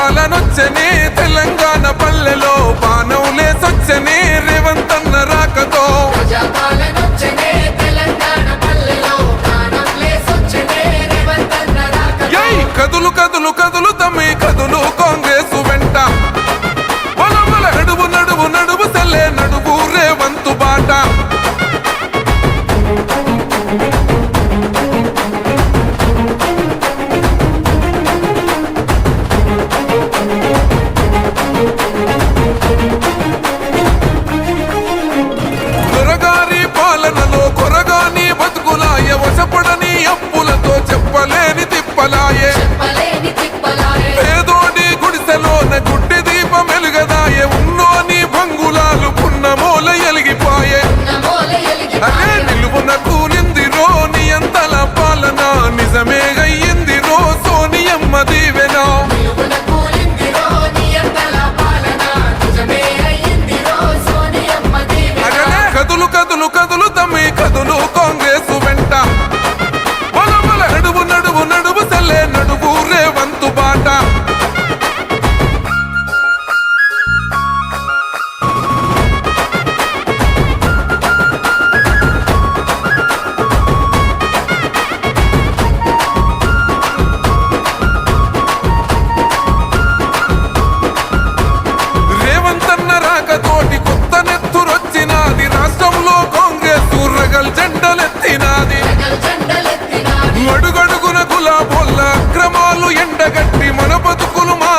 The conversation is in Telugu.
పాలనొచ్చని తెలంగాణ పల్లెలో పానం లేసొచ్చని రేవంతన్న రాకతో. కదులు కదులు కదులు తమ్మి కదులు కొంగి కట్టి మన బతుకులు మా